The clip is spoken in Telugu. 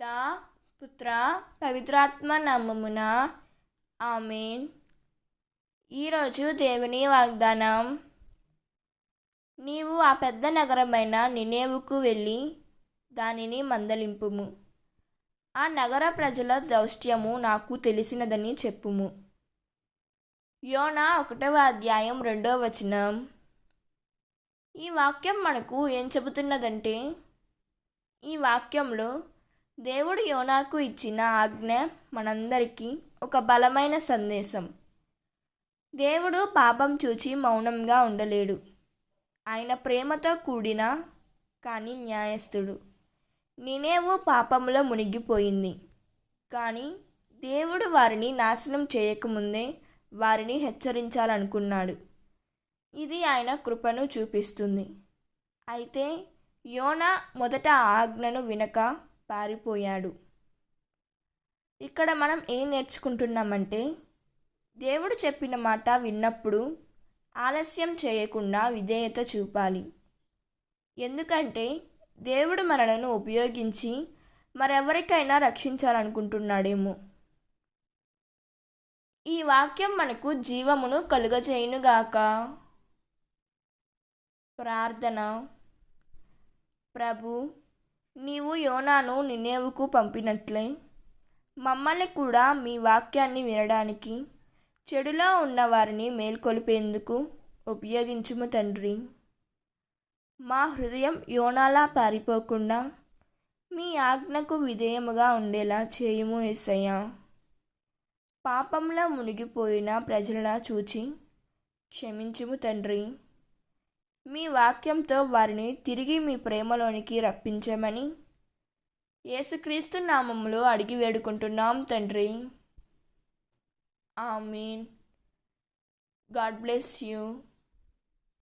పిత పుత్ర పవిత్రాత్మ నామమున ఆమెన్. ఈరోజు దేవుని వాగ్దానం. నీవు ఆ పెద్ద నగరమైన నినేవుకు వెళ్ళి దానిని మందలింపుము. ఆ నగర ప్రజల దౌష్ట్యము నాకు తెలిసినదని చెప్పుము. యోనా ఒకటవ అధ్యాయం రెండవ వచనం. ఈ వాక్యం మనకు ఏం చెబుతున్నదంటే ఈ వాక్యంలో దేవుడు యోనాకు ఇచ్చిన ఆజ్ఞ మనందరికీ ఒక బలమైన సందేశం. దేవుడు పాపం చూచి మౌనంగా ఉండలేడు. ఆయన ప్రేమతో కూడిన కానీ న్యాయస్థుడు. నినేవు పాపంలో మునిగిపోయింది. కానీ దేవుడు వారిని నాశనం చేయకముందే వారిని హెచ్చరించాలనుకున్నాడు. ఇది ఆయన కృపను చూపిస్తుంది. అయితే యోనా మొదట ఆజ్ఞను వినక పారిపోయాడు. ఇక్కడ మనం ఏం నేర్చుకుంటున్నామంటే దేవుడు చెప్పిన మాట విన్నప్పుడు ఆలస్యం చేయకుండా విధేయత చూపాలి. ఎందుకంటే దేవుడు మనలను ఉపయోగించి మరెవరికైనా రక్షించాలనుకుంటున్నాడేమో. ఈ వాక్యం మనకు జీవమును కలుగజేయునుగాక. ప్రార్థన ప్రభు నీవు యోనాను నినేవుకు పంపినట్లే? మమ్మల్ని కూడా మీ వాక్యాన్ని వినడానికి చెడులో ఉన్న వారిని మేల్కొలిపేందుకు ఉపయోగించుము తండ్రి. మా హృదయం యోనాలా పారిపోకుండా మీ ఆజ్ఞకు విధేయముగా ఉండేలా చేయుము ఎస్సయ్యా పాపంలో మునిగిపోయిన ప్రజలలా చూచి క్షమించుము తండ్రి. మీ వాక్యంతో వారిని తిరిగి మీ ప్రేమలోనికి రప్పించమని యేసుక్రీస్తు నామంలో అడిగి వేడుకుంటున్నాం తండ్రి. ఆమీన్. God bless you.